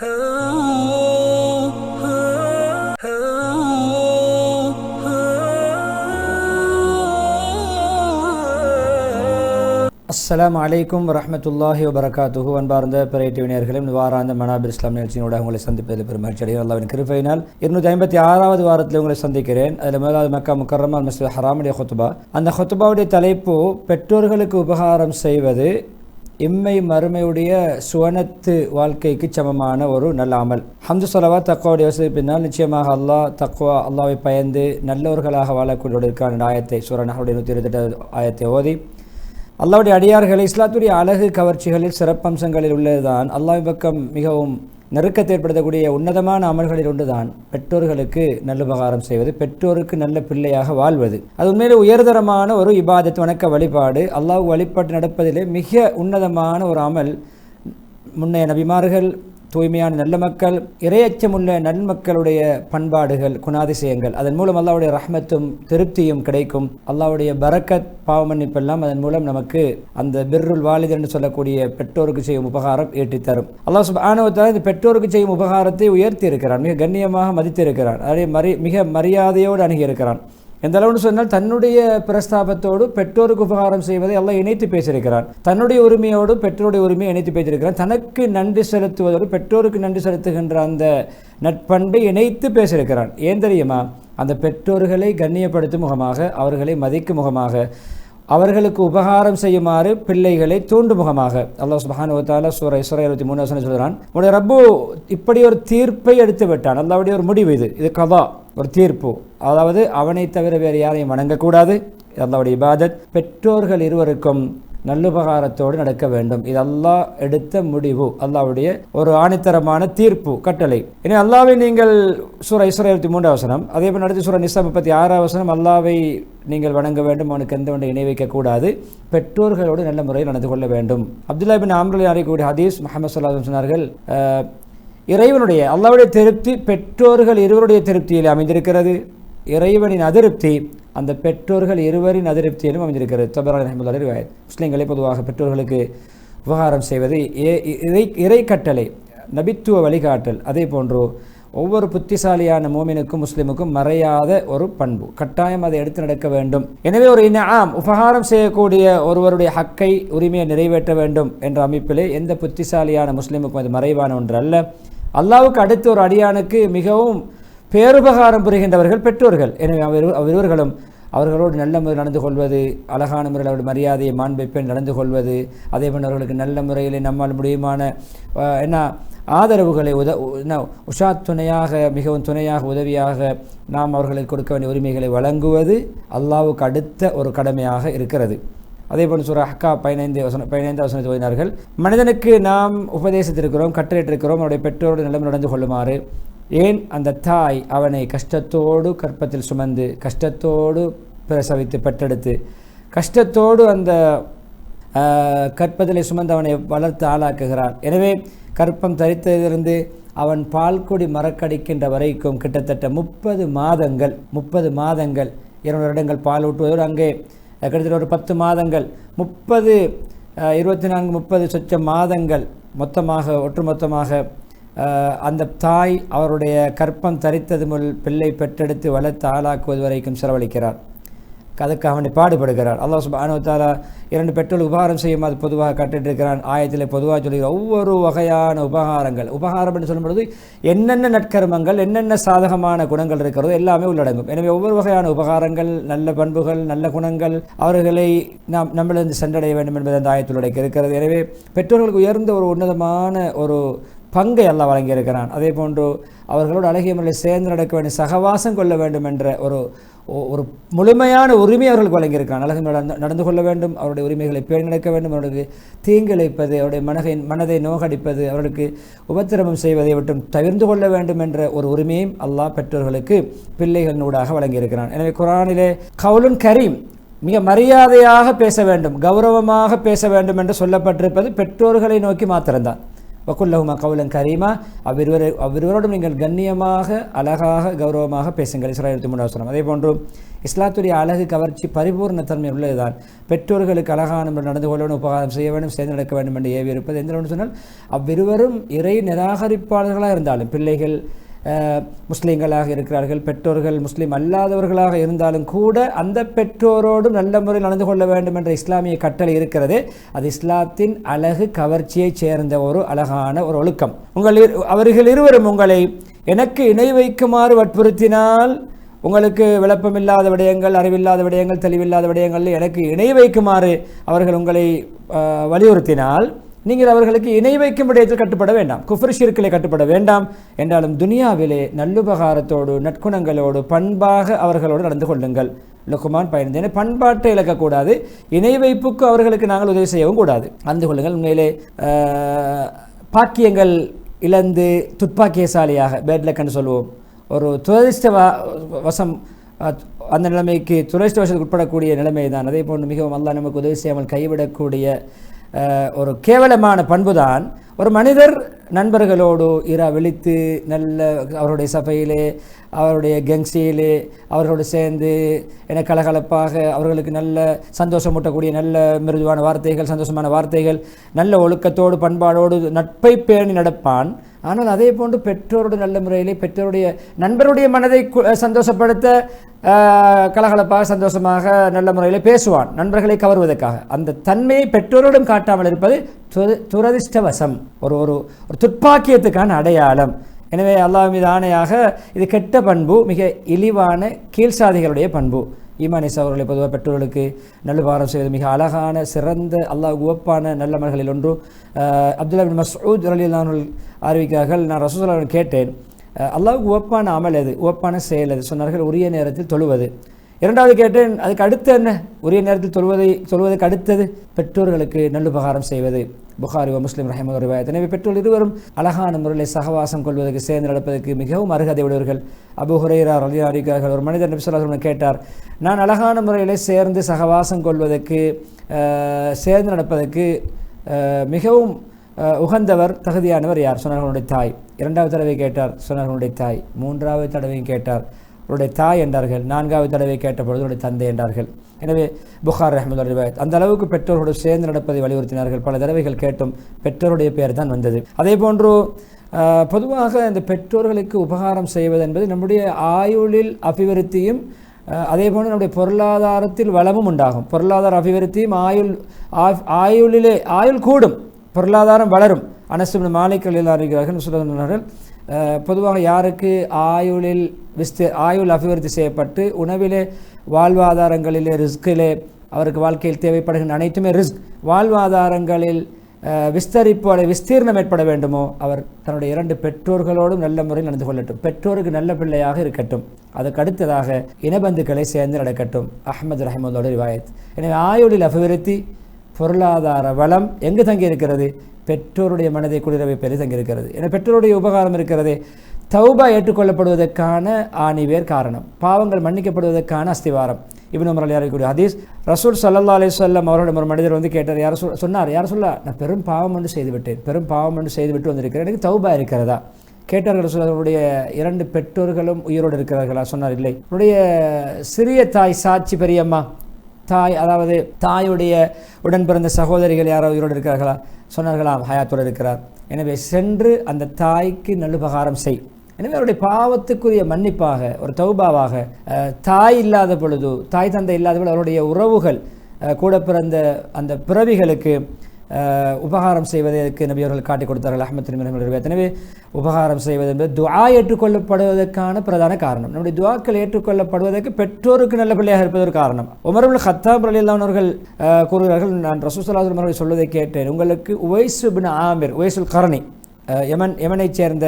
அஸ்லாம் அலைக்கும் வரமத்துல்லாஹி வபரகாத்துஹு அன்பார்ந்த பிறை வாராந்த மனாபிர் இஸ்லாம் நிகழ்ச்சியோட உங்களை சந்திப்பதில் பெரும் மகிழ்ச்சி அல்லாவின் கிருப்பையினால் இருநூத்தி ஐம்பத்தி ஆறாவது வாரத்தில் உங்களை சந்திக்கிறேன். அதில் முதலாவது மக்கா முக்கரமா மஸ்ஜித் ஹராமுடைய ஹொத்துபா. அந்த ஹொத்துபாவுடைய தலைப்பு பெற்றோர்களுக்கு உபகாரம் செய்வது இம்மை மறுமையுடைய சுவனத்து வாழ்க்கைக்கு சமமான ஒரு நல்ல அமல். ஹம்து சொலவா தக்குவாவுடைய வசதி பின்னால் நிச்சயமாக அல்லாஹ் தக்குவா அல்லாவை பயந்து நல்லவர்களாக வாழக்கூடியவர்களுக்கான ஆயத்தை சூரனஹருடைய நூற்றி இருபத்தெட்டு ஆயத்தை ஓதி அல்லாவுடைய அடியார்கள் இஸ்லாத்துடைய அழகு கவர்ச்சிகளில் சிறப்பம்சங்களில் உள்ளதுதான். அல்லாஹ் பக்கம் மிகவும் நெருக்கத்தை ஏற்படுத்தக்கூடிய உன்னதமான அமல்களில் ஒன்றுதான் பெற்றோர்களுக்கு நல்லுபகாரம் செய்வது பெற்றோருக்கு நல்ல பிள்ளையாக வாழ்வது. அது உண்மையிலே உயர்தரமான ஒரு இபாதத் வணக்க வழிபாடு. அல்லாஹ் வழிபாட்டு நடப்பதிலே மிக உன்னதமான ஒரு அமல். முன்னைய நபிமார்கள் தூய்மையான நல்ல மக்கள் இரையச்சமுள்ள நன்மக்களுடைய பண்பாடுகள் குணாதிசயங்கள். அதன் மூலம் அல்லாவுடைய ரஹ்மத்தும் திருப்தியும் கிடைக்கும். அல்லாவுடைய பரக்கத் பாவமன்னிப்பெல்லாம் அதன் மூலம் நமக்கு அந்த பிர்ருல் வாலிதர் என்று சொல்லக்கூடிய பெற்றோருக்கு செய்யும் உபகாரம் ஈட்டித் தரும் சுப் ஆணவத்தால் இந்த பெற்றோருக்கு செய்யும் உபகாரத்தை உயர்த்தி இருக்கிறான் மிக கண்ணியமாக மதித்திருக்கிறான். அதே மரி மிக மரியாதையோடு அணுகியிருக்கிறான். எந்த அளவுன்னு சொன்னால் தன்னுடைய பிரஸ்தாபத்தோடு பெற்றோருக்கு உபகாரம் செய்வதை எல்லாம் இணைத்து பேசியிருக்கிறான். தன்னுடைய உரிமையோடு பெற்றோருடைய உரிமையை இணைத்து பேசியிருக்கிறான். தனக்கு நன்றி செலுத்துவதோடு பெற்றோருக்கு நன்றி செலுத்துகின்ற அந்த நட்பண்பை இணைத்து பேசியிருக்கிறான். ஏன் தெரியுமா? அந்த பெற்றோர்களை கண்ணியப்படுத்தும் முகமாக அவர்களை மதிக்கும் முகமாக அவர்களுக்கு உபகாரம் செய்யுமாறு பிள்ளைகளை தூண்டும் முகமாக. அல்லாஹ் சுபஹானுவத்தால சூர இஸ்ரா இருபத்தி மூணு சொல்கிறான் உடைய ரப்பு இப்படி ஒரு தீர்ப்பை எடுத்து விட்டான் அல்லாவுடைய ஒரு முடிவு இது. இது கதா ஒரு தீர்ப்பு. அதாவது அவனை தவிர வேறு யாரையும் வணங்கக்கூடாது. அல்லாவுடைய இபாதத். பெற்றோர்கள் இருவருக்கும் நல்லுபகாரத்தோடு நடக்க வேண்டும். இது அல்லாஹ் எடுத்த முடிவு. அல்லாவுடைய ஒரு ஆணித்தரமான தீர்ப்பு கட்டளை. இனி அல்லாவை நீங்கள் சூர இஸ்ரா இருபத்தி மூன்று அவசரம் அதே போல் அடுத்து சூர நிசா முப்பத்தி ஆறாம் அவசரம் அல்லாவை நீங்கள் வணங்க வேண்டும் அவனுக்கு எந்த ஒன்றை இணை வைக்கக்கூடாது பெற்றோர்களோடு நல்ல முறையில் நடந்து கொள்ள வேண்டும். அப்துல்லா பின் ஆம்ரலி அறியக்கூடிய ஹதீஸ் முகமது சொல்லாதம் சொன்னார்கள் இறைவனுடைய அல்லாவுடைய திருப்தி பெற்றோர்கள் இருவருடைய திருப்தியில் அமைந்திருக்கிறது. இறைவனின் அதிருப்தி அந்த பெற்றோர்கள் இருவரின் அதிருப்தியிலும் அமைஞ்சிருக்கிறது தபரான் அஹமது ரிவாயத் முஸ்லீம்களை பொதுவாக பெற்றோர்களுக்கு உபகாரம் செய்வது இறை இறை கட்டளை நபித்துவ வழிகாட்டல். அதே போன்று ஒவ்வொரு புத்திசாலியான மோமினுக்கும் முஸ்லிமுக்கும் மறையாத ஒரு பண்பு. கட்டாயம் அதை எடுத்து நடக்க வேண்டும். எனவே ஒரு இனாம் உபகாரம் செய்யக்கூடிய ஒருவருடைய ஹக்கை உரிமையை நிறைவேற்ற வேண்டும் என்ற அமைப்பிலே எந்த புத்திசாலியான முஸ்லிமுக்கும் அது மறைவான ஒன்று அல்ல. அல்லாவுக்கு அடுத்த ஒரு அடியானுக்கு மிகவும் பேருபகாரம் புரிகின்றவர்கள் பெற்றோர்கள். எனவே அவர் இருவர்களும் அவர்களோடு நல்ல முறையில் நடந்து கொள்வது அழகான முறையில் அவருடைய மரியாதையை மாண்பைப்பேன் நடந்து கொள்வது அதே போல் அவர்களுக்கு நல்ல முறையில் நம்மால் முடியுமான என்ன ஆதரவுகளை உத உஷா துணையாக மிகவும் துணையாக உதவியாக நாம் அவர்களுக்கு கொடுக்க வேண்டிய உரிமைகளை வழங்குவது அல்லாவுக்கு அடுத்த ஒரு கடமையாக இருக்கிறது. அதே போல் சுர அக்கா பதினைந்து வசன பதினைந்து வசனத்தை ஓதினார்கள் மனிதனுக்கு நாம் உபதேசித்திருக்கிறோம் கட்டளையிட்டிருக்கிறோம் அவருடைய பெற்றோரோடு நிலம் நடந்து கொள்ளுமாறு. ஏன் அந்த தாய் அவனை கஷ்டத்தோடு கற்பத்தில் சுமந்து கஷ்டத்தோடு பிரசவித்து பெற்றெடுத்து கஷ்டத்தோடு அந்த கற்பதிலே சுமந்து அவனை வளர்த்து ஆளாக்குகிறார். எனவே கற்பம் தரித்ததிலிருந்து அவன் பால்குடி மறக்கடிக்கின்ற வரைக்கும் கிட்டத்தட்ட முப்பது மாதங்கள் முப்பது மாதங்கள் இரண்டு வருடங்கள் பால் ஊட்டுவதோடு அங்கே கிட்டத்தட்ட ஒரு பத்து மாதங்கள் முப்பது இருபத்தி நான்கு முப்பது சொச்ச மாதங்கள் மொத்தமாக ஒட்டுமொத்தமாக அந்த தாய் அவருடைய கற்பம் தரித்தது முல் பிள்ளை பெற்றெடுத்து வளர்த்து ஆளாக்குவது வரைக்கும் செலவழிக்கிறார். அதுக்கு அவனை பாடுபடுகிறார். அல்லாஹ் சுபானுவத்தாலா இரண்டு பெற்றோர் உபகாரம் செய்யும் அது பொதுவாக கட்டிட்டிருக்கிறான். ஆயத்தில் பொதுவாக சொல்லுகிற ஒவ்வொரு வகையான உபகாரங்கள். உபகாரம் என்று சொல்லும்பொழுது என்னென்ன நற்கர்மங்கள் என்னென்ன சாதகமான குணங்கள் இருக்கிறதோ எல்லாமே உள்ளடங்கும். எனவே ஒவ்வொரு வகையான உபகாரங்கள் நல்ல பண்புகள் நல்ல குணங்கள் அவர்களை நாம் நம்மளிருந்து சென்றடைய வேண்டும் என்பது அந்த ஆயத்தில் உடைக்க இருக்கிறது. எனவே பெற்றோர்களுக்கு உயர்ந்த ஒரு உன்னதமான ஒரு பங்கை அல்லாஹ் வழங்கியிருக்கிறான். அதே போன்று அவர்களோடு அழகிய முறையில் சேர்ந்து நடக்க வேண்டிய சகவாசம் கொள்ள வேண்டும் என்ற ஒரு ஒரு முழுமையான உரிமை அவர்களுக்கு அழகிய அழகு நடந்து கொள்ள வேண்டும் அவருடைய உரிமைகளை பேணி நடக்க வேண்டும் அவர்களுக்கு தீங்கிழைப்பது அவருடைய மனகை மனதை நோகடிப்பது அவர்களுக்கு உபத்திரமம் செய்வதை விட்டும் தவிர்ந்து கொள்ள வேண்டும் என்ற ஒரு உரிமையும் அல்லாஹ் பெற்றோர்களுக்கு பிள்ளைகளினூடாக வழங்கியிருக்கிறான். எனவே குரானிலே கவுலுன் கரீம் மிக மரியாதையாக பேச வேண்டும் கௌரவமாக பேச வேண்டும் என்று சொல்லப்பட்டிருப்பது பெற்றோர்களை நோக்கி மாத்திரம்தான். வக்குல்லஹுமா கவுலன் கரீமா அவ்விருவரை அவ்விருவரோடும் நீங்கள் கண்ணியமாக அழகாக கௌரவமாக பேசுங்கள். இஸ்ராயல் மூணாவது அதே போன்று இஸ்லாத்துடைய அழகு கவர்ச்சி பரிபூர்ணத்தன்மை உள்ளதுதான். பெற்றோர்களுக்கு அழகான நடந்து கொள்ள வேண்டும் உபகாரம் செய்ய வேண்டும் சேர்ந்து நடக்க வேண்டும் என்று ஏவி இருப்பது எந்த சொன்னால் அவ்விருவரும் இறை நிராகரிப்பாளர்களாக இருந்தாலும் பிள்ளைகள் முஸ்லீம்களாக இருக்கிறார்கள் பெற்றோர்கள் முஸ்லீம் அல்லாதவர்களாக இருந்தாலும் கூட அந்த பெற்றோரோடும் நல்ல முறையில் நடந்து கொள்ள வேண்டும் என்ற இஸ்லாமிய கட்டளை இருக்கிறது. அது இஸ்லாத்தின் அழகு கவர்ச்சியைச் சேர்ந்த ஒரு அழகான ஒரு ஒழுக்கம். உங்கள் அவர்கள் இருவரும் உங்களை எனக்கு இணை வைக்குமாறு வற்புறுத்தினால் உங்களுக்கு விளப்பமில்லாத விடயங்கள் அறிவில்லாத விடயங்கள் தெளிவில்லாத விடயங்கள் எனக்கு இணை வைக்குமாறு அவர்கள் உங்களை வலியுறுத்தினால் நீங்கள் அவர்களுக்கு இணை வைக்கும் விடயத்தில் கட்டுப்பட வேண்டாம். குஃபர் ஷிர்கிலே கட்டுப்பட வேண்டாம். என்றாலும் துனியாவிலே நல்லுபகாரத்தோடு நற்குணங்களோடு பண்பாக அவர்களோடு நடந்து கொள்ளுங்கள். லுக்குமான் பயணிந்தேன் பண்பாட்டை இழக்கக்கூடாது. இணை வைப்புக்கு அவர்களுக்கு நாங்கள் உதவி செய்யவும் கூடாது. அறிந்து கொள்ளுங்கள். உண்மையிலே பாக்கியங்கள் இழந்து துப்பாக்கியசாலியாக பேட்லக்கன்னு சொல்லுவோம் ஒரு துரதிஷ்ட வசம் அந்த நிலைமைக்கு துரதிஷ்டவசத்துக்கு உட்படக்கூடிய நிலைமை தான் அதே போன்று மிகவும் அல்லா நமக்கு உதவி செய்யாமல் கைவிடக்கூடிய ஒரு கேவலமான பண்புதான். ஒரு மனிதர் நண்பர்களோடு இரா விழித்து நல்ல அவருடைய சபையிலே அவருடைய கெங்ஸியிலே அவர்களோடு சேர்ந்து என கலகலப்பாக அவர்களுக்கு நல்ல சந்தோஷமூட்டக்கூடிய நல்ல மிருதுவான வார்த்தைகள் சந்தோஷமான வார்த்தைகள் நல்ல ஒழுக்கத்தோடு பண்பாடோடு நட்பை பேணி நடப்பான். ஆனால் அதே போன்று பெற்றோருடைய நல்ல முறையிலே பெற்றோருடைய நண்பருடைய மனதை கு- சந்தோஷப்படுத்த கலகலப்பாக சந்தோஷமாக நல்ல முறையில் பேசுவான். நண்பர்களை கவருவதற்காக. அந்த தன்மையை பெற்றோரோடும் காட்டாமல் இருப்பது துர- துரதிர்ஷ்டவசம். ஒரு ஒரு ஒரு துப்பாக்கியத்துக்கான அடையாளம். எனவே அல்லாஹ் மீது ஆணையாக இது கெட்ட பண்பு மிக இழிவான கீழ்சாதிகளுடைய பண்பு. ஈமானிஸ் அவர்களை பொதுவாக பெற்றோர்களுக்கு நல்லுபாரம் செய்வது மிக அழகான சிறந்த அல்லாஹ் உவப்பான நல்லமல்களில் ஒன்று. அப்துல்லா பின் மசூத் அலிலானவர்கள் அறிவிக்கிறார்கள் நான் ரசூசலாவிடம் கேட்டேன் அல்லாவுக்கு உவப்பான அமல் எது? உவப்பான செயல் எது? சொன்னார்கள் உரிய நேரத்தில் தொழுவது. இரண்டாவது கேட்டேன் அதுக்கு அடுத்து என்ன? உரிய நேரத்தில் தொழுவதை சொல்வதற்கு அடுத்தது பெற்றோர்களுக்கு நல்லுபகாரம் செய்வது. புகாரி முஸ்லீம் முஸ்லிம் ரஹமது ரிவாயத். எனவே பெற்றோர் இருவரும் அழகான முறையில் சகவாசம் கொள்வதற்கு சேர்ந்து நடப்பதற்கு மிகவும் அருகதை உடையவர்கள் அபு ஹுரைரா அலி அறிவிக்கிறார்கள் ஒரு மனிதர் நபிசுல்லா கேட்டார் நான் அழகான முறையில் சேர்ந்து சகவாசம் கொள்வதற்கு சேர்ந்து நடப்பதற்கு மிகவும் உகந்தவர் தகுதியானவர் யார்? சொன்னார்களுடைய தாய். இரண்டாவது தடவை கேட்டார் சொன்னார்களுடைய தாய். மூன்றாவது தடவையும் கேட்டார் அவருடைய தாய் என்றார்கள். நான்காவது தடவை கேட்டபொழுது உன்னுடைய தந்தை என்றார்கள். எனவே புகார் அஹமது ரிவாயத். அந்த அளவுக்கு பெற்றோரோடு சேர்ந்து நடப்பதை வலியுறுத்தினார்கள். பல தடவைகள் கேட்டும் பெற்றோருடைய பெயர் தான் வந்தது. அதே போன்று பொதுவாக இந்த பெற்றோர்களுக்கு உபகாரம் செய்வது என்பது நம்முடைய ஆயுளில் அபிவிருத்தியும் அதே போன்று நம்முடைய பொருளாதாரத்தில் வளமும் உண்டாகும். பொருளாதார அபிவிருத்தியும் ஆயுள் ஆ- ஆயுளிலே ஆயுள் கூடும். பொருளாதாரம் வளரும். அனசும் மாலிக்களில் அறிகிறார்கள் சொல்லுகிறார்கள் பொதுவாக யாருக்கு ஆயுளில் விஸ்தி ஆயுள் அபிவிருத்தி செய்யப்பட்டு உணவிலே வாழ்வாதாரங்களிலே ரிஸ்கிலே அவருக்கு வாழ்க்கையில் தேவைப்படுகின்ற அனைத்துமே ரிஸ்க். வாழ்வாதாரங்களில் விஸ்தரிப்பு அல்லது விஸ்தீர்ணம் ஏற்பட வேண்டுமோ அவர் தன்னுடைய இரண்டு பெற்றோர்களோடும் நல்ல முறையில் நடந்து கொள்ளட்டும். பெற்றோருக்கு நல்ல பிள்ளையாக இருக்கட்டும். அதுக்கு அடுத்ததாக இனபந்துக்களை சேர்ந்து நடக்கட்டும். அஹமது ரஹமதோட ரிவாயத். எனவே ஆயுளில் அபிவிருத்தி பொருளாதார வளம் எங்கு தங்கி இருக்கிறது பெற்றோருடைய மனதை குளிர வைப்பதில் தங்கி இருக்கிறது என பெற்றோருடைய உபகாரம் இருக்கிறது. தௌபா ஏற்றுக்கொள்ளப்படுவதற்கான ஆணிவேர் காரணம். பாவங்கள் மன்னிக்கப்படுவதற்கான அஸ்திவாரம். இவன் உமர் அலி அறிக்கூடிய ஹதீஸ் ரசூல் சல்லா அலி சொல்லம் அவர்களிடம் ஒரு மனிதர் வந்து கேட்டார் யார் சொல் சொன்னார் யார் சொல்ல நான் பெரும் பாவம் ஒன்று செய்துவிட்டேன். பெரும் பாவம் ஒன்று செய்துவிட்டு வந்திருக்கிறேன். எனக்கு தௌபா இருக்கிறதா? கேட்டார்கள் ரசூல் அவருடைய இரண்டு பெற்றோர்களும் உயிரோடு இருக்கிறார்களா? சொன்னார் இல்லை. உன்னுடைய சிறிய தாய் சாட்சி பெரியம்மா தாய் அதாவது தாயுடைய உடன் பிறந்த சகோதரிகள் யாரோ உயிரோடு இருக்கிறார்களா? சொன்னார்களாம் ஹயாத்தோடு இருக்கிறார். எனவே சென்று அந்த தாய்க்கு நல்லுபகாரம் செய். எனவே அவருடைய பாவத்துக்குரிய மன்னிப்பாக ஒரு தௌபாவாக தாய் இல்லாத பொழுது தாய் தந்தை இல்லாத பொழுது அவருடைய உறவுகள் கூட பிறந்த அந்த பிறவிகளுக்கு உபகாரம் செய்வதற்கு நபியவர்கள் காட்டிக் கொடுத்தார்கள் அஹமத் எனவே உபகாரம் செய்வது என்பது துவா ஏற்றுக்கொள்ளப்படுவதற்கான பிரதான காரணம். நம்முடைய துவாக்கள் ஏற்றுக்கொள்ளப்படுவதற்கு பெற்றோருக்கு நல்ல பிள்ளையாக இருப்பது ஒரு காரணம். உமருல் ஹத்தாப் அலி அவர்கள் கூறுகிறார்கள் நான் ரசூசலாசன் அவர்கள் சொல்வதை கேட்டேன். உங்களுக்கு உவைசு பின் ஆமிர் உவைசுல் கரணி யமன் யமனைச் சேர்ந்த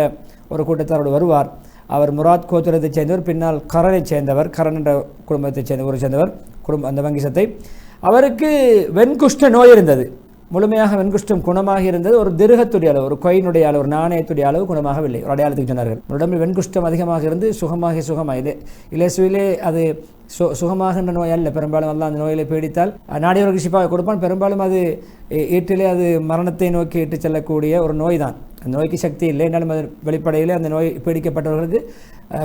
ஒரு கூட்டத்தாரோடு வருவார். அவர் முராத் கோத்திரத்தைச் சேர்ந்தவர் பின்னால் கரனைச் சேர்ந்தவர் கரண் என்ற குடும்பத்தைச் சேர்ந்த ஊரை சேர்ந்தவர் குடும்ப அந்த வங்கிசத்தை. அவருக்கு வெண்குஷ்ட நோய் இருந்தது. முழுமையாக வெண்குஷ்டம் குணமாக இருந்தது ஒரு திருகத்துடைய அளவு ஒரு கொயினுடைய அளவு ஒரு நாணயத்துடைய அளவு குணமாகவில்லை. ஒரு அடையாளத்துக்கு சொன்னார்கள். உடம்பில் வெண்குஷ்டம் அதிகமாக இருந்து சுகமாக சுகமாக இது இலேசுவிலே அது சு சுகமாகின்ற நோய் அல்ல. பெரும்பாலும் எல்லாம் அந்த நோயிலே பீடித்தால் நாடியவர்கள் சிப்பாவை கொடுப்பான். பெரும்பாலும் அது ஈட்டிலே அது மரணத்தை நோக்கி இட்டு செல்லக்கூடிய ஒரு நோய் தான் அந்த நோய்க்கு சக்தி இல்லை. என்றாலும் அது வெளிப்படையில் அந்த நோய் பீடிக்கப்பட்டவர்களுக்கு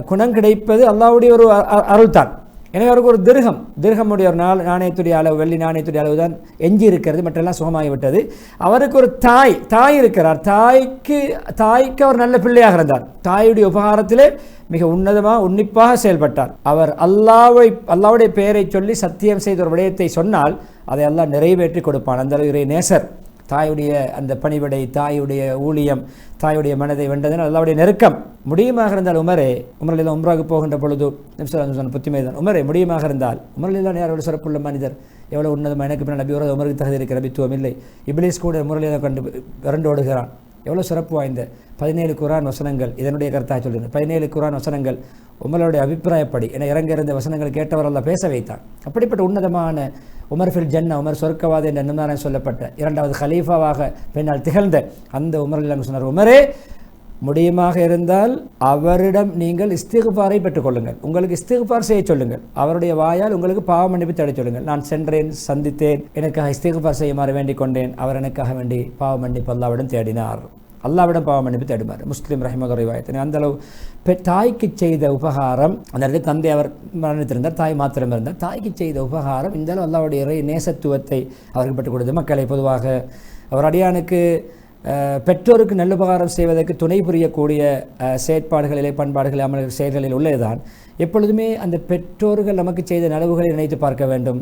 குணம் கிடைப்பது அல்லாவுடைய ஒரு அ- அ- அருள்தான். எனவே அவருக்கு ஒரு திருகம் திருகமுடைய ஒரு நாள் நாணயத்துடைய அளவு வெள்ளி நாணயத்துடைய அளவு தான் எஞ்சி இருக்கிறது மற்றெல்லாம் சுகமாகிவிட்டது அவருக்கு ஒரு தாய் தாய் இருக்கிறார். தாய்க்கு தாய்க்கு அவர் நல்ல பிள்ளையாக இருந்தார். தாயுடைய உபகாரத்திலே மிக உன்னதமாக உன்னிப்பாக செயல்பட்டார். அவர் அல்லாவை அல்லாவுடைய பெயரை சொல்லி சத்தியம் செய்த ஒரு விடயத்தை சொன்னால் அதை எல்லாம் நிறைவேற்றி கொடுப்பான். அந்த அளவு இறை நேசர் தாயுடைய அந்த பணிவிடை தாயுடைய ஊழியம் தாயுடைய மனதை வென்றதனால் அல்லாவுடைய நெருக்கம். முடியுமாக இருந்தால் உமரே உமரில் உம்ராவுக்கு போகின்ற பொழுது நிமிஷம் புத்திமை தான். உமரே முடியுமாக இருந்தால் உமரில் தான் யாரோட சிறப்புள்ள மனிதர். எவ்வளோ உன்னதமாக எனக்கு பின்னால் நபி உமருக்கு தகுதி இருக்கிற நபித்துவம் இல்லை. இபிலிஸ் கூட முரளியில் கண்டு விரண்டு ஓடுகிறான். எவ்வளோ சிறப்பு வாய்ந்த பதினேழு குரான் வசனங்கள் இதனுடைய கருத்தாக சொல்லுங்கள். பதினேழு குரான் வசனங்கள் உமருடைய அபிப்பிராயப்படி என இறங்க இருந்த வசனங்கள் கேட்டவரெல்லாம் பேச வைத்தான். அப்படிப்பட்ட உன்னதமான உமர் ஃபில் ஜன்னா உமர் சொர்க்கவாதி என்ற நிர்ணயம் சொல்லப்பட்ட இரண்டாவது ஹலீஃபாவாக பின்னால் திகழ்ந்த அந்த உமர் இல்லாமல் சொன்னார் உமரே முடியுமாக இருந்தால் அவரிடம் நீங்கள் இஸ்திகுபாரை பெற்றுக்கொள்ளுங்கள். உங்களுக்கு இஸ்திகுபார் செய்ய சொல்லுங்கள். அவருடைய வாயால் உங்களுக்கு பாவ மன்னிப்பு தேட சொல்லுங்கள். நான் சென்றேன் சந்தித்தேன் எனக்காக இஸ்திகுபார் செய்யுமாறு வேண்டிக் கொண்டேன். அவர் எனக்காக வேண்டி பாவ மன்னிப்பு அல்லாவிடம் தேடினார். அல்லாவிடம் பாவ மன்னிப்பு தேடுமாறு. முஸ்லீம் ரஹிமக ரிவாயத்தின் அந்தளவு பெ- தாய்க்கு செய்த உபகாரம் அந்த தந்தை அவர் மரணித்திருந்தார் தாய் மாத்திரம் இருந்தார் தாய்க்கு செய்த உபகாரம் இந்த அளவு அல்லாவுடைய இறை நேசத்துவத்தை அவருக்கு பெற்றுக் கொடுத்தது. மக்களை பொதுவாக அவர் அடியானுக்கு பெற்றோருக்கு பெற்றோருக்கு நல்லுபகாரம் செய்வதற்கு துணை புரியக்கூடிய செயற்பாடுகளிலே பண்பாடுகள் அமல் செயல்களில் உள்ளதுதான். எப்பொழுதுமே அந்த பெற்றோர்கள் நமக்கு செய்த நலவுகளை நினைத்து பார்க்க வேண்டும்.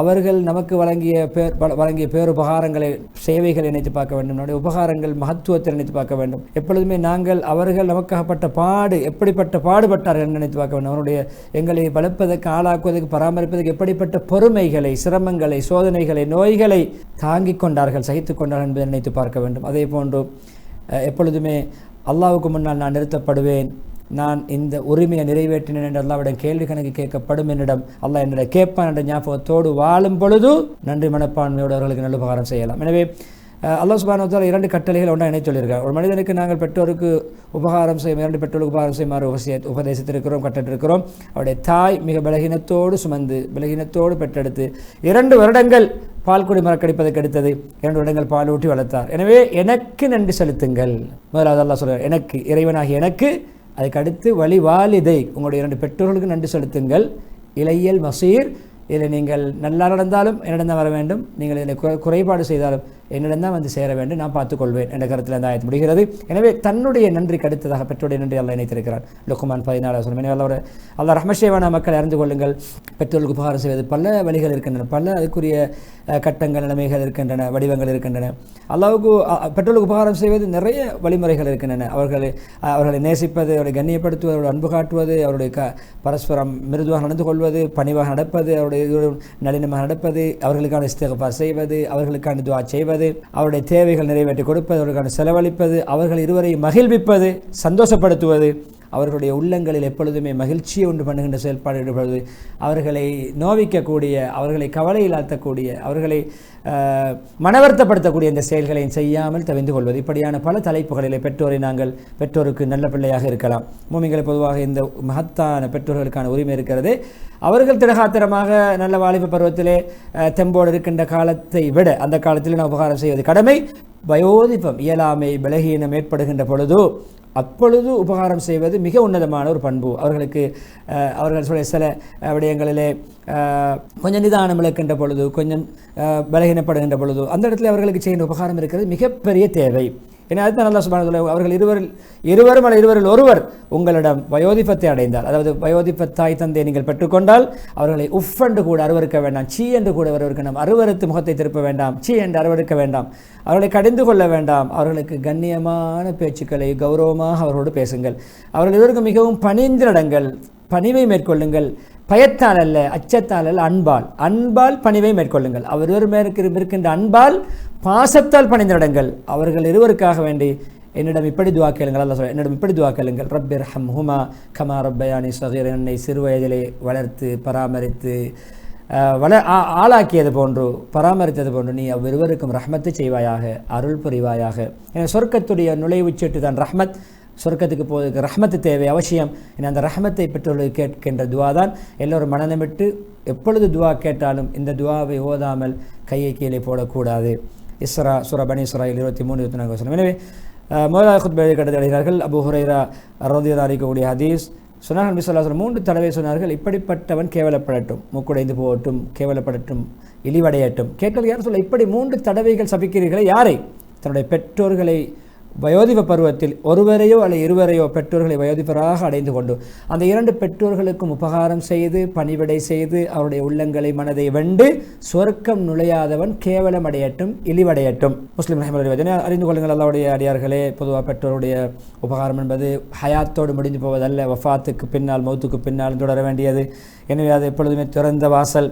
அவர்கள் நமக்கு வழங்கிய பேர் வழங்கிய பேருபகாரங்களை சேவைகளை நினைத்து பார்க்க வேண்டும். நம்முடைய உபகாரங்கள் மகத்துவத்தை நினைத்து பார்க்க வேண்டும். எப்பொழுதுமே நாங்கள் அவர்கள் நமக்காகப்பட்ட பாடு எப்படிப்பட்ட பாடுபட்டார்கள் என்று நினைத்து பார்க்க வேண்டும். அவருடைய எங்களை வளர்ப்பதற்கு ஆளாக்குவதற்கு பராமரிப்பதற்கு எப்படிப்பட்ட பொறுமைகளை சிரமங்களை சோதனைகளை நோய்களை தாங்கிக் கொண்டார்கள் சகித்துக் கொண்டார்கள் என்பதை நினைத்து பார்க்க வேண்டும். அதே போன்று எப்பொழுதுமே அல்லாவுக்கு முன்னால் நான் நிறுத்தப்படுவேன். நான் இந்த உரிமையை நிறைவேற்றினேன் என்று அல்லாவிடம் கேள்வி கணக்கு கேட்கப்படும் என்னிடம் அல்லாஹ் என்னிடம் கேட்பான் என்ற ஞாபகத்தோடு வாழும் பொழுது நன்றி மனப்பான்மையோடு அவர்களுக்கு நல்ல உபகாரம் செய்யலாம். எனவே அஹ், அல்லாஹ் இரண்டு கட்டளைகள் ஒன்றா இணைச் சொல்லியிருக்கார் ஒரு மனிதனுக்கு நாங்கள் பெற்றோருக்கு உபகாரம் செய்யும் இரண்டு பெற்றோருக்கு உபகாரம் செய்யுமாறு உபசிய உபதேசித்திருக்கிறோம் கட்டிட்டிருக்கிறோம் அவருடைய தாய் மிக பலகீனத்தோடு சுமந்து பலகீனத்தோடு பெற்றெடுத்து இரண்டு வருடங்கள் பால் குடி மறக்கடிப்பதற்கு எடுத்தது இரண்டு வருடங்கள் பால் ஊட்டி வளர்த்தார். எனவே எனக்கு நன்றி செலுத்துங்கள். முதலாவது அல்லாஹ் சொல்கிறார் எனக்கு இறைவனாகி எனக்கு அதுக்கு அடுத்து வழி வாலிதை உங்களுடைய இரண்டு பெற்றோர்களுக்கு நன்றி செலுத்துங்கள். இளையல் மசீர் இதில் நீங்கள் நல்லா நடந்தாலும் என்னிடம் வர வேண்டும். நீங்கள் இதில் குறை- குறைபாடு செய்தாலும் என்னிடம் தான் வந்து சேர வேண்டும் நான் பார்த்துக்கொள்வேன் என்ற கருத்தில் அந்த ஆயத்து முடிகிறது. எனவே தன்னுடைய நன்றி கடித்ததாக பெற்றோடைய நன்றி அல்ல இணைத்திருக்கிறார். லுக்குமான் பதினாலாவது சொல்லும் எனவே அல்ல அல்ல ரஹ்மஷேவான மக்கள் அறிந்து கொள்ளுங்கள். பெற்றோருக்கு உபகாரம் செய்வது பல வழிகள் இருக்கின்றன பல அதுக்குரிய கட்டங்கள் நிலைமைகள் இருக்கின்றன வடிவங்கள் இருக்கின்றன. அல்லாவுக்கு பெற்றோருக்கு உபகாரம் செய்வது நிறைய வழிமுறைகள் இருக்கின்றன. அவர்களை அவர்களை நேசிப்பது அவர்களை கண்ணியப்படுத்துவது அவருடைய அன்பு காட்டுவது அவருடைய க பரஸ்பரம் மிருதுவாக நடந்து கொள்வது பணிவாக நடப்பது அவருடைய நளினமாக நடப்பது அவர்களுக்கான இஸ்தகப்பா செய்வது அவர்களுக்கான துவா செய்வது அவருடைய தேவைகள் நிறைவேற்றி கொடுப்பது அவர்களுக்கான செலவழிப்பது அவர்கள் இருவரையும் மகிழ்விப்பது சந்தோஷப்படுத்துவது. அவர்களுடைய உள்ளங்களில் எப்பொழுதுமே மகிழ்ச்சியை உண்டு பண்ணுகின்ற செயல்பாடு ஈடுபடுவது அவர்களை நோவிக்கக்கூடிய அவர்களை கவலையில் ஆழ்த்தக்கூடிய அவர்களை மனவர்த்தப்படுத்தக்கூடிய இந்த செயல்களை செய்யாமல் தவிந்து கொள்வது. இப்படியான பல தலைப்புகளிலே பெற்றோரை நாங்கள் பெற்றோருக்கு நல்ல பிள்ளையாக இருக்கலாம். மூமிங்களை பொதுவாக இந்த மகத்தான பெற்றோர்களுக்கான உரிமை இருக்கிறது. அவர்கள் திடகாத்திரமாக நல்ல வாலிப பருவத்திலே தெம்போடு இருக்கின்ற காலத்தை விட அந்த காலத்தில் நான் உபகாரம் செய்வது கடமை. வயோதிபம் இயலாமை பலகீனம் ஏற்படுகின்ற பொழுது அப்பொழுது உபகாரம் செய்வது மிக உன்னதமான ஒரு பண்பு. அவர்களுக்கு அவர்கள் சொல்ல சில விடயங்களிலே கொஞ்சம் நிதானம் இழக்கின்ற பொழுது கொஞ்சம் பலகீனப்படுகின்ற பொழுது அந்த இடத்துல அவர்களுக்கு செய்கின்ற உபகாரம் இருக்கிறது மிகப்பெரிய தேவை. ஏன்னா அதுதான் நல்லா சுபான அவர்கள் இருவரில் இருவரும் அல்ல இருவரில் ஒருவர் உங்களிடம் வயோதிபத்தை அடைந்தார் அதாவது வயோதிப தாய் தந்தை நீங்கள் பெற்றுக்கொண்டால் அவர்களை உஃப் என்று கூட அருவருக்க வேண்டாம் சீ என்று கூட வரவருக்க நாம் அருவறுத்து முகத்தை திருப்ப வேண்டாம் சீ என்று அருவறுக்க வேண்டாம் அவர்களை கடிந்து கொள்ள வேண்டாம் அவர்களுக்கு கண்ணியமான பேச்சுக்களை கௌரவமாக அவர்களோடு பேசுங்கள். அவர்கள் இருவருக்கும் மிகவும் பணிந்து நடங்கள் பணிவை மேற்கொள்ளுங்கள் பயத்தால் அல்ல அச்சத்தால் அல்ல அன்பால். அன்பால் பணிவை மேற்கொள்ளுங்கள். அவர் இருவர் இருக்கின்ற அன்பால் பாசத்தால் பணிந்து நடங்கள் அவர்கள் இருவருக்காக வேண்டி என்னிடம் இப்படி துவா கேளுங்கள். அல்ல சொல்ல என்னிடம் இப்படி துவா கேளுங்கள். ரப்பிர் ஹம் ஹுமா கமா ரப்பயானி சகீர் என்னை சிறு வயதிலே வளர்த்து பராமரித்து வள ஆ- ஆளாக்கியது போன்று பராமரித்தது போன்று நீ அவ்விருவருக்கும் ரஹ்மத்து செய்வாயாக அருள் புரிவாயாக. என சொர்க்கத்துடைய நுழைவுச் சீட்டு தான் ரஹ்மத். சொர்க்கத்துக்கு போவதற்கு ரஹமத்து தேவை அவசியம். ஏன்னா அந்த ரஹமத்தை பெற்றோர்கள் கேட்கின்ற துவா தான் எல்லோரும் மனநமிட்டு எப்பொழுது துவா கேட்டாலும் இந்த துவாவை ஓதாமல் கையை கீழே போடக்கூடாது. இஸ்ரா சுர பனி சுராயில் இருபத்தி மூணு இருபத்தி நான்கு வசனம். எனவே அஹ், முதலாவது குத்பை கட்டத்தை எழுதினார்கள் அபு ஹுரைரா ரதியதா அறிக்கக்கூடிய ஹதீஸ் சொன்னார்கள் நபி மூன்று தடவை சொன்னார்கள் இப்படிப்பட்டவன் கேவலப்படட்டும் மூக்குடைந்து போகட்டும் கேவலப்படட்டும் இழிவடையட்டும். கேட்கல் யார் சொல்ல இப்படி மூன்று தடவைகள் சபிக்கிறீர்களே யாரை? தன்னுடைய பெற்றோர்களை வயோதிப பருவத்தில் ஒருவரையோ அல்லது இருவரையோ பெற்றோர்களை வயோதிபராக அடைந்து கொண்டு அந்த இரண்டு பெற்றோர்களுக்கும் உபகாரம் செய்து பணிவிடை செய்து அவருடைய உள்ளங்களை மனதை வெண்டு சொர்க்கம் நுழையாதவன் கேவலம் அடையட்டும் இழிவடையட்டும். முஸ்லீம் ரஹமது அறிந்து கொள்ளுங்கள் அல்லாவுடைய அடியார்களே பொதுவாக பெற்றோருடைய உபகாரம் என்பது ஹயாத்தோடு முடிந்து போவதல்ல. வஃபாத்துக்கு பின்னால் மௌத்துக்கு பின்னால் தொடர வேண்டியது. எனவே அது எப்பொழுதுமே திறந்த வாசல்.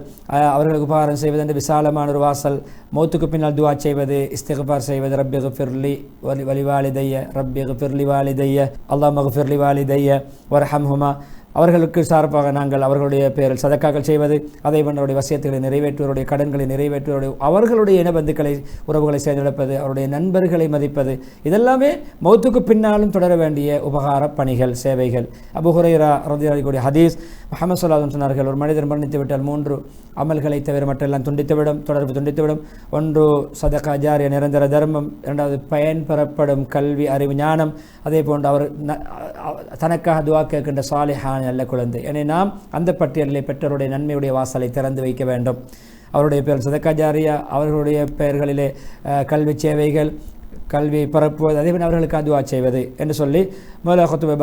அவர்களுக்கு உபகாரம் செய்வது என்று விசாலமான ஒரு வாசல். மௌத்துக்கு பின்னால் துவா செய்வது இஸ்திகபார் செய்வது ரப்பி ஃபிர்லி வலி வலிவாலிதைய ரப்பி ஃபிர்லி வாலிதைய அல்லாஹ் மகஃபிர்லி வாலிதைய வரஹம்ஹுமா. அவர்களுக்கு சார்பாக நாங்கள் அவர்களுடைய பேரில் சதக்காக்கள் செய்வது அதை போன்று அவருடைய வசியத்துகளை நிறைவேற்றுவருடைய கடன்களை நிறைவேற்றுவருடைய அவர்களுடைய இனபந்துக்களை உறவுகளை சேர்ந்தெடுப்பது அவருடைய நண்பர்களை மதிப்பது இதெல்லாமே மௌத்துக்கு பின்னாலும் தொடர வேண்டிய உபகார பணிகள் சேவைகள். அபுஹுரைரா ரதியாரிக்கூடிய ஹதீஸ் முஹம்மது சொல்லாதம் சொன்னார்கள் ஒரு மனிதர் மரணித்து விட்டால் மூன்று அமல்களை தவிர மற்றெல்லாம் துண்டித்துவிடும் தொடர்பு துண்டித்துவிடும். ஒன்று சதகா ஜாரிய நிரந்தர தர்மம். இரண்டாவது பயன் பெறப்படும் கல்வி அறிவு ஞானம். அதே போன்று அவர் தனக்காக துவா கேட்கின்ற சாலிஹான நல்ல குழந்தை. என நாம் அந்த பட்டியலிலே பெற்றோருடைய நன்மையுடைய வாசலை திறந்து வைக்க வேண்டும். அவருடைய பேர் சதக்காஜாரியா அவர்களுடைய பெயர்களிலே கல்வி சேவைகள் கல்வி பரப்புவது அதேபோல் அவர்களுக்கு அதுவா செய்வது என்று சொல்லி முதலாக ஹொத்துபை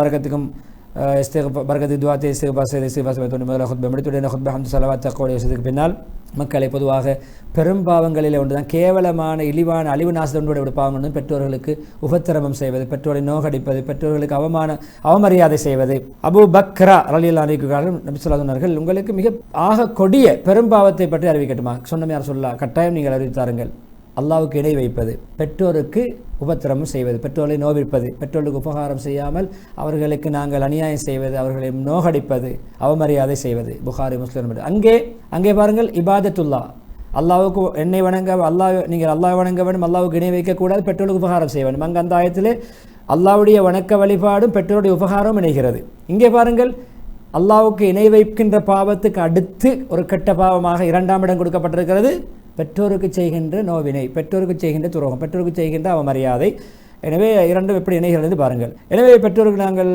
பரகத்துக்கும் பரகத்து துவாத்தை இஸ்திகபா செய்து இஸ்திகபா செய்து தோன்றி முதல ஹொத்பை முடித்துடைய ஹம்து சலவாத் தக்கோடைய விஷயத்துக்கு பின்னால் மக்களை பொதுவாக பெரும் பாவங்களில் ஒன்றுதான் கேவலமான இழிவான அழிவு நாசத்தோடு ஒரு பாவம் ஒன்று பெற்றோர்களுக்கு உபத்திரமம் செய்வது பெற்றோரை நோகடிப்பது பெற்றோர்களுக்கு அவமான அவமரியாதை செய்வது அபு பக்ரா ரலியல் அறிவிக்கிறார்கள் நபிசுல்லா சொன்னார்கள் உங்களுக்கு மிக ஆக கொடிய பெரும் பாவத்தை பற்றி அறிவிக்கட்டுமா சொன்னமே யார் சொல்லலாம் கட்டாயம் நீங்கள் அறிவித்தாருங்கள் அல்லாவுக்கு இணை வைப்பது. பெற்றோருக்கு உபத்திரமும் செய்வது. பெற்றோரை நோவிப்பது பெற்றோருக்கு உபகாரம் செய்யாமல் அவர்களுக்கு நாங்கள் அநியாயம் செய்வது அவர்களை நோகடிப்பது அவமரியாதை செய்வது. புகாரி முஸ்லிம் அங்கே அங்கே பாருங்கள் இபாதத்துல்லா. அல்லாவுக்கு என்னை வணங்க அல்லாஹ் நீங்கள் அல்லாஹ் வணங்க வேண்டும் அல்லாவுக்கு இணை வைக்கக்கூடாது பெற்றோருக்கு உபகாரம் செய்ய வேண்டும். அங்கே அந்த ஆயத்தில் அல்லாவுடைய வணக்க வழிபாடும் பெற்றோருடைய உபகாரமும் இணைகிறது. இங்கே பாருங்கள் அல்லாவுக்கு இணை வைக்கின்ற பாவத்துக்கு அடுத்து ஒரு கெட்ட பாவமாக இரண்டாம் இடம் கொடுக்கப்பட்டிருக்கிறது. பெற்றோருக்கு செய்கின்ற நோவினை பெற்றோருக்கு செய்கின்ற துரோகம் பெற்றோருக்கு செய்கின்ற அவமரியாதை எனவே இரண்டும் எப்படி இணைகிறது பாருங்கள். எனவே பெற்றோருக்கு நாங்கள்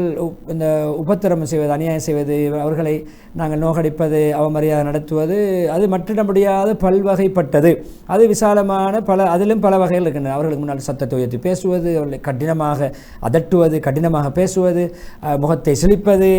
இந்த உபத்திரமம் செய்வது அநியாயம் செய்வது அவர்களை நாங்கள் நோகடிப்பது அவமரியாதை நடத்துவது அது மற்றிட முடியாத பல்வகைப்பட்டது. அது விசாலமான பல அதிலும் பல வகைகள் இருக்கின்றன. அவர்களுக்கு முன்னால் சத்தத்தை உயர்த்தி பேசுவது அவர்களை கடினமாக அதட்டுவது கடினமாக பேசுவது முகத்தை சிலிப்பது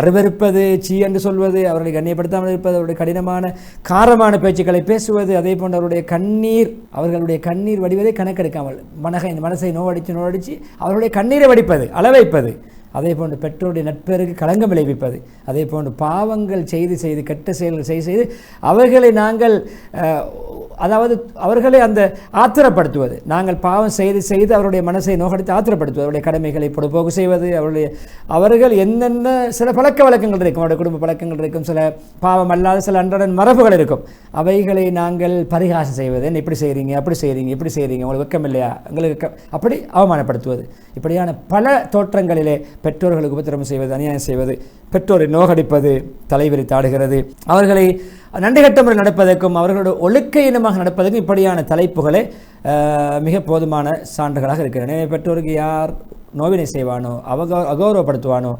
அருவறுப்பது சீ என்று சொல்வது அவர்களை கண்ணியப்படுத்தாமல் இருப்பது அவருடைய கடினமான காரமான பேச்சுக்களை பேசுவது அதே போன்ற அவருடைய கண்ணீர் அவர்களுடைய கண்ணீர் வடிவதை கணக்கெடுக்காமல் மனகை மனசை நோவடித்து நுழைச்சி அவருடைய கண்ணீரை வடிப்பது அளவைப்பது. அதே போன்று பெற்றோருடைய நட்பெருக்கு களங்கம் விளைவிப்பது. அதே போன்று பாவங்கள் செய்து செய்து கெட்ட செயல்கள் செய்து செய்து அவர்களை நாங்கள் அதாவது அவர்களை அந்த ஆத்திரப்படுத்துவது. நாங்கள் பாவம் செய்து செய்து அவருடைய மனசை நோகடித்து ஆத்திரப்படுத்துவது. அவருடைய கடமைகளை பொடுபோக்கு செய்வது. அவருடைய அவர்கள் என்னென்ன சில பழக்க வழக்கங்கள் இருக்கும். அவருடைய குடும்ப பழக்கங்கள் இருக்கும். சில பாவம் அல்லாத சில அன்றாட மரபுகள் இருக்கும். அவைகளை நாங்கள் பரிகாசம் செய்வது. என்ன இப்படி செய்கிறீங்க அப்படி செய்கிறீங்க இப்படி செய்கிறீங்க உங்களுக்கு வெக்கம் இல்லையா உங்களுக்கு அப்படி அவமானப்படுத்துவது. இப்படியான பல தோற்றங்களிலே பெற்றோர்களுக்கு உபத்திரம் செய்வது அநியாயம் செய்வது பெற்றோரை நோகடிப்பது தலைவிரித்து தாடுகிறது. அவர்களை நன்றி கட்ட நடப்பதற்கும் அவர்களோட ஒழுக்க இனமாக நடப்பதற்கும் இப்படியான தலைப்புகளே மிக போதுமான சான்றுகளாக இருக்கின்றன எனவே பெற்றோருக்கு யார் நோவினை செய்வானோ அவக அகௌரவப்படுத்துவானோ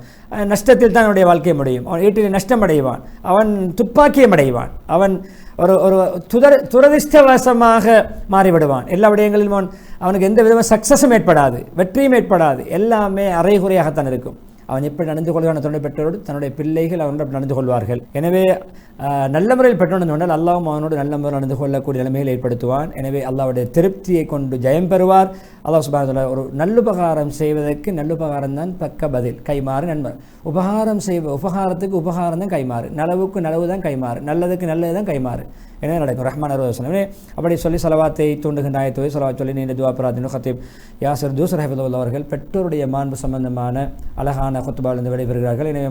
நஷ்டத்தில் தான் அவனுடைய வாழ்க்கை முடியும். அவன் வீட்டில் நஷ்டம் அடைவான். அவன் துப்பாக்கியம் அடைவான். அவன் ஒரு ஒரு துதர துரதிர்ஷ்டவசமாக மாறிவிடுவான். எல்லா விடயங்களிலும் அவன் அவனுக்கு எந்த விதமான சக்ஸஸும் ஏற்படாது. வெற்றியும் ஏற்படாது. எல்லாமே அரைகுறையாகத்தான் இருக்கும். அவன் எப்படி நடந்து கொள்கிறான் தன்னுடைய பெற்றோரோடு தன்னுடைய பிள்ளைகள் அவனோட நடந்து கொள்வார்கள். எனவே நல்ல முறையில் பெற்றோர் நடந்து கொண்டால் அல்லாவும் அவனோடு நல்ல முறையில் நடந்து கொள்ளக்கூடிய நிலைமைகளை ஏற்படுத்துவான். எனவே அல்லாவுடைய திருப்தியை கொண்டு ஜெயம் பெறுவார். அல்லாஹ் சுபான ஒரு நல்லுபகாரம் செய்வதற்கு நல்லுபகாரம் தான் பக்க பதில் கைமாறு நண்பர். உபகாரம் செய்வ உபகாரத்துக்கு உபகாரம் தான் கைமாறு நலவுக்கு நலவு தான் கைமாறு நல்லதுக்கு நல்லது தான் கைமாறு என்ன நடக்கும்? ரஹ்மான் அருவசனம் அப்படி சொல்லி செலவாத்தை தூண்டுகின்ற ஆயத்தோய் செலவா சொல்லி நீண்ட துவா பிரார்த்தனை ஹத்தீப் யாசர் தூசர் ஹபிதுல்லா அவர்கள் பெற்றோருடைய மாண்பு சம்பந்தமான அழகான கொத்துபாலிருந்து விடைபெறுகிறார்கள். எனவே